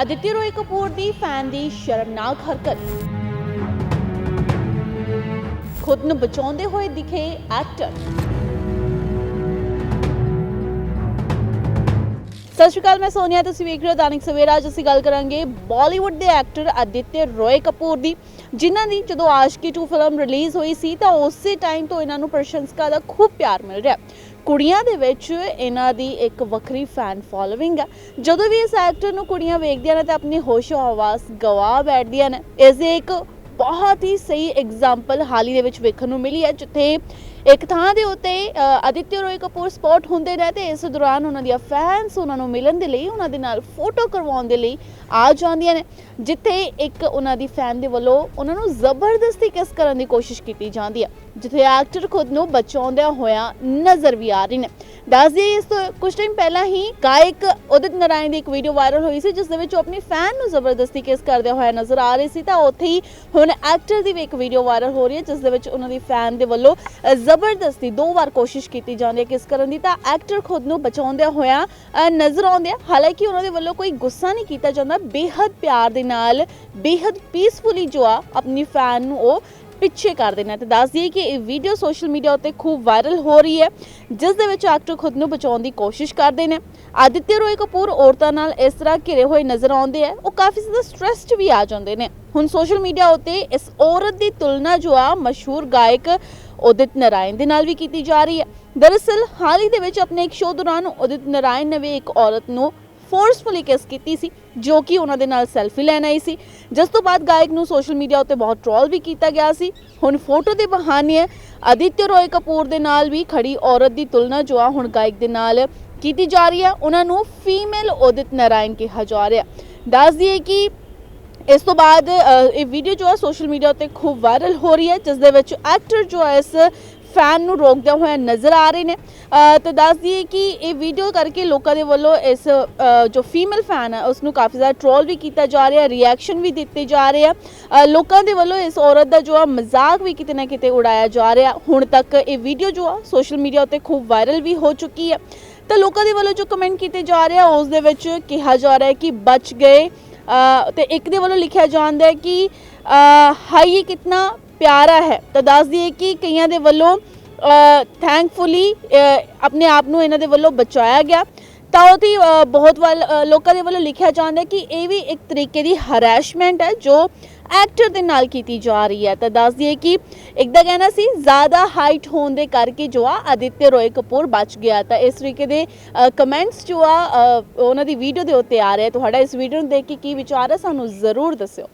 ਆਦਿਤਿ ਰੋਏ ਕਪੂਰ ਦੀ ਫੈਨ ਦੀ ਸ਼ਰਮਨਾਕ ਹਰਕਤ। ਖੁਦ ਨੂੰ ਬਚਾਉਂਦੇ ਹੋਏ ਦਿਖੇ ਐਕਟਰ। ਸਤਿ ਸ਼੍ਰੀ ਅਕਾਲ, ਮੈਂ ਸੋਨੀਆ, ਤੁਸੀਂ ਵੇਖ ਰਹੇ ਹੋ ਦਾਨਿਕ ਸਵੇਰਾ। ਅੱਜ ਅਸੀਂ ਗੱਲ ਕਰਾਂਗੇ ਬਾਲੀਵੁੱਡ ਦੇ ਐਕਟਰ ਆਦਿਤਿ ਰੋਏ ਕਪੂਰ ਦੀ, ਜਿਨ੍ਹਾਂ ਦੀ ਜਦੋਂ ਆਸ਼ਕੀ 2 ਫਿਲਮ ਰਿਲੀਜ਼ ਹੋਈ ਸੀ ਤਾਂ ਉਸੇ ਟਾਈਮ ਤੋਂ ਇਹਨਾਂ ਨੂੰ ਪ੍ਰਸ਼ੰਸਕਾਂ ਦਾ ਖੂਬ ਪਿਆਰ ਮਿਲ ਰਿਹਾ। ਕੁੜੀਆਂ ਦੇ ਵਿੱਚ ਇਹਨਾਂ ਦੀ ਇੱਕ ਵੱਖਰੀ ਫੈਨ ਫੋਲੋਇੰਗ ਹੈ ਜਦੋਂ ਵੀ ਇਸ ਐਕਟਰ ਨੂੰ ਕੁੜੀਆਂ ਵੇਖਦੀਆਂ ਨੇ ਤਾਂ ਆਪਣੀ ਹੋਸ਼ ਹਵਾਸ ਗਵਾ ਬੈਠਦੀਆਂ ਨੇ। ਇਸ ਦੇ ਇੱਕ ਬਹੁਤ ਹੀ ਸਹੀ ਐਗਜ਼ਾਮਪਲ ਹਾਲ ਹੀ ਦੇ ਵਿੱਚ ਵੇਖਣ ਨੂੰ ਮਿਲੀ ਹੈ ਜਿੱਥੇ ਇੱਕ ਥਾਂ ਦੇ ਉੱਤੇ ਅ, ਰੋਏ ਕਪੂਰ ਸਪੌਟ ਹੁੰਦੇ ਨੇ ਤੇ ਇਸ ਦੌਰਾਨ ਉਹਨਾਂ ਦੀਆਂ ਫੈਨਸ ਉਹਨਾਂ ਨੂੰ ਮਿਲਣ ਦੇ ਲਈ ਉਹਨਾਂ ਦੇ ਨਾਲ ਫੋਟੋ ਕਰਵਾਉਣ ਦੇ ਲਈ ਆ ਜਾਂਦੀਆਂ ਨੇ ਜਿੱਥੇ ਇੱਕ ਉਹਨਾਂ ਦੀ ਫੈਨ ਦੇ ਵੱਲੋਂ ਉਹਨਾਂ ਨੂੰ ਜ਼ਬਰਦਸਤੀ ਕਿਸ ਕਰਨ ਦੀ ਕੋਸ਼ਿਸ਼ ਕੀਤੀ ਜਾਂਦੀ ਹੈ ਜਿੱਥੇ ਐਕਟਰ ਖੁਦ ਨੂੰ ਬਚਾਉਂਦਿਆਂ ਹੋਇਆ ਨਜ਼ਰ ਵੀ ਆ ਰਹੇ ਨੇ। ਦੱਸ ਦਈਏ ਇਸ ਤੋਂ ਕੁਝ ਟਾਈਮ ਪਹਿਲਾਂ ਹੀ ਗਾਇਕ ਉਦਿਤ ਨਾਰਾਇਣ ਦੀ ਇੱਕ ਵੀਡੀਓ ਵਾਇਰਲ ਹੋਈ ਸੀ ਜਿਸ ਦੇ ਵਿੱਚ ਉਹ ਆਪਣੀ ਫੈਨ ਨੂੰ ਜ਼ਬਰਦਸਤੀ ਕਿਸ ਕਰਦਿਆਂ ਹੋਇਆ ਨਜ਼ਰ ਆ ਰਹੀ ਸੀ। ਤਾਂ ਉੱਥੇ ਹੀ ਹੁਣ ਐਕਟਰ ਦੀ ਵੀ ਇੱਕ ਵੀਡੀਓ ਵਾਇਰਲ ਹੋ ਰਹੀ ਹੈ ਜਿਸ ਦੇ ਵਿੱਚ ਉਹਨਾਂ ਦੀ ਫੈਨ ਦੇ ਵੱਲੋਂ ਜ਼ਬਰਦਸਤੀ ਦੋ ਵਾਰ ਕੋਸ਼ਿਸ਼ ਕੀਤੀ ਜਾਂਦੀ ਹੈ ਕਿਸ ਕਰਨ ਦੀ। ਤਾਂ ਐਕਟਰ ਖੁਦ ਨੂੰ ਬਚਾਉਂਦਿਆਂ ਹੋਇਆ ਅ, ਨਜ਼ਰ ਆਉਂਦੇ ਆ ਹਾਲਾਂਕਿ ਉਹਨਾਂ ਦੇ ਵੱਲੋਂ ਕੋਈ ਗੁੱਸਾ ਨਹੀਂ ਕੀਤਾ ਜਾਂਦਾ। ਬੇਹੱਦ ਪਿਆਰ ਦੇ ਨਾਲ ਬੇਹੱਦ ਪੀਸਫੁਲੀ ਜੋ ਆ ਆਪਣੀ ਫੈਨ ਨੂੰ ਉਹ ਪਿੱਛੇ ਕਰ ਦੇਣਾ ਤੇ ਦੱਸ ਦਈਏ ਕਿ ਇਹ ਵੀਡੀਓ ਸੋਸ਼ਲ ਮੀਡੀਆ ਉੱਤੇ ਖੂਬ ਵਾਇਰਲ ਹੋ ਰਹੀ ਹੈ, ਜਿਸ ਦੇ ਵਿੱਚ ਐਕਟਰ ਖੁਦ ਨੂੰ ਬਚਾਉਣ ਦੀ ਕੋਸ਼ਿਸ਼ ਕਰਦੇ ਨੇ। ਆਦਿਤਿ ਰੋਏ ਕਪੂਰ ਔਰਤਾਂ ਨਾਲ ਇਸ ਤਰ੍ਹਾਂ ਘਿਰੇ ਹੋਏ ਨਜ਼ਰ ਆਉਂਦੇ ਆ, ਉਹ ਕਾਫੀ ਜ਼ਿਆਦਾ ਸਟ੍ਰੈਸਡ ਵੀ ਆ ਜਾਂਦੇ ਨੇ। ਹੁਣ ਸੋਸ਼ਲ ਮੀਡੀਆ ਉੱਤੇ ਇਸ ਔਰਤ ਦੀ ਤੁਲਨਾ ਜੋ ਆ, ਮਸ਼ਹੂਰ ਗਾਇਕ ਉਦਿਤ ਨਾਰਾਇਣ ਦੇ ਨਾਲ ਵੀ ਕੀਤੀ ਜਾ ਰਹੀ ਹੈ। ਦਰਅਸਲ, ਹਾਲ ਹੀ ਦੇ ਵਿੱਚ ਆਪਣੇ ਇੱਕ ਸ਼ੋਅ ਦੌਰਾਨ ਉਦਿਤ ਨਾਰਾਇਣ ਨੇ ਵੀ ਇੱਕ ਔਰਤ ਨੂੰ ਫੋਰਸਫੁਲੀ ਕਿਸ ਕੀਤੀ ਸੀ, ਜੋ ਕਿ ਉਹਨਾਂ ਦੇ ਨਾਲ ਸੈਲਫੀ ਲੈਣ ਆਈ ਸੀ। ਜਿਸ ਤੋਂ ਬਾਅਦ ਗਾਇਕ ਨੂੰ ਸੋਸ਼ਲ ਮੀਡੀਆ ਉੱਤੇ ਬਹੁਤ ਟ੍ਰੋਲ ਵੀ ਕੀਤਾ ਗਿਆ ਸੀ। ਹੁਣ ਫੋਟੋ ਦੇ ਬਹਾਨੇ ਆਦਿਤਿ ਰੋਏ ਕਪੂਰ ਦੇ ਨਾਲ ਵੀ ਖੜੀ ਔਰਤ ਦੀ ਤੁਲਨਾ ਜੋ ਆ ਹੁਣ ਗਾਇਕ ਦੇ ਨਾਲ ਕੀਤੀ ਜਾ ਰਹੀ ਹੈ। ਉਹਨਾਂ ਨੂੰ ਫੀਮੇਲ ਉਦਿਤ ਨਾਰਾਇਣ ਕਿਹਾ ਜਾ ਰਿਹਾ ਦੱਸ ਦਈਏ ਕਿ ਇਸ ਤੋਂ ਬਾਅਦ ਇਹ ਵੀਡੀਓ ਜੋ ਹੈ ਸੋਸ਼ਲ ਮੀਡੀਆ ਉੱਤੇ ਖੂਬ ਵਾਇਰਲ ਹੋ ਰਹੀ ਹੈ, ਜਿਸ ਦੇ ਵਿੱਚ ਐਕਟਰ ਜੋ ਹੈ ਇਸ ਫੈਨ ਨੂੰ ਰੋਕਦੇ ਹੋਏ ਨਜ਼ਰ ਆ ਰਹੇ ਨੇ। ਅ, ਤੇ ਦੱਸ ਦਈਏ ਕਿ ਇਹ ਵੀਡੀਓ ਕਰਕੇ ਲੋਕਾਂ ਦੇ ਵੱਲੋਂ ਇਸ ਜੋ ਫੀਮੇਲ ਫੈਨ ਹੈ ਉਸ ਨੂੰ ਕਾਫੀ ਜ਼ਿਆਦਾ ਟ੍ਰੋਲ ਵੀ ਕੀਤਾ ਜਾ ਰਿਹਾ ਰਿਐਕਸ਼ਨ ਵੀ ਦਿੱਤੇ ਜਾ ਰਹੇ ਆ। ਲੋਕਾਂ ਦੇ ਵੱਲੋਂ ਇਸ ਔਰਤ ਦਾ ਜੋ ਆ ਮਜ਼ਾਕ ਵੀ ਕਿਤੇ ਨਾ ਕਿਤੇ ਉਡਾਇਆ ਜਾ ਰਿਹਾ। ਹੁਣ ਤੱਕ ਇਹ ਵੀਡੀਓ ਜੋ ਆ ਸੋਸ਼ਲ ਮੀਡੀਆ ਉੱਤੇ ਖੂਬ ਵਾਇਰਲ ਵੀ ਹੋ ਚੁੱਕੀ ਹੈ ਤਾਂ ਲੋਕਾਂ ਦੇ ਵੱਲੋਂ ਜੋ ਕਮੈਂਟ ਕੀਤੇ ਜਾ ਰਹੇ ਆ ਉਸ ਦੇ ਵਿੱਚ ਕਿਹਾ ਜਾ ਰਿਹਾ ਹੈ ਕਿ ਬਚ ਗਏ। ਅ, ਤੇ ਇੱਕ ਦੇ ਵੱਲੋਂ ਲਿਖਿਆ ਜਾਂਦਾ ਹੈ ਕਿ ਹਾਈ ਇਹ ਕਿੰਨਾ ਪਿਆਰਾ ਹੈ। ਤਾਂ ਦੱਸ ਦਈਏ ਕਿ ਕਈਆਂ ਦੇ ਵੱਲੋਂ ਥੈਂਕਫੁਲੀ ਆਪਣੇ ਆਪ ਨੂੰ ਇਹਨਾਂ ਦੇ ਵੱਲੋਂ ਬਚਾਇਆ ਗਿਆ। ਤਾਂ ਉਹਦੀ ਬਹੁਤ ਵੱਲ ਲੋਕਾਂ ਦੇ ਵੱਲੋਂ ਲਿਖਿਆ ਜਾਂਦਾ ਕਿ ਇਹ ਵੀ ਇੱਕ ਤਰੀਕੇ ਦੀ ਹਰੈਸ਼ਮੈਂਟ ਹੈ ਜੋ ਐਕਟਰ ਦੇ ਨਾਲ ਕੀਤੀ ਜਾ ਰਹੀ ਹੈ। ਤਾਂ ਦੱਸ ਦਈਏ ਕਿ ਇੱਕ ਦਾ ਕਹਿਣਾ ਸੀ, ਜ਼ਿਆਦਾ ਹਾਈਟ ਹੋਣ ਦੇ ਕਰਕੇ ਜੋ ਆ ਆਦਿਤਿ ਰੋਏ ਕਪੂਰ ਬਚ ਗਿਆ। ਤਾਂ ਇਸ ਤਰੀਕੇ ਦੇ ਕਮੈਂਟਸ ਜੋ ਆ ਉਹਨਾਂ ਦੀ ਵੀਡੀਓ ਦੇ ਉੱਤੇ ਆ ਰਹੇ ਤੁਹਾਡਾ ਇਸ ਵੀਡੀਓ ਨੂੰ ਦੇਖ ਕੇ ਕੀ ਵਿਚਾਰ ਹੈ ਸਾਨੂੰ ਜ਼ਰੂਰ ਦੱਸਿਓ।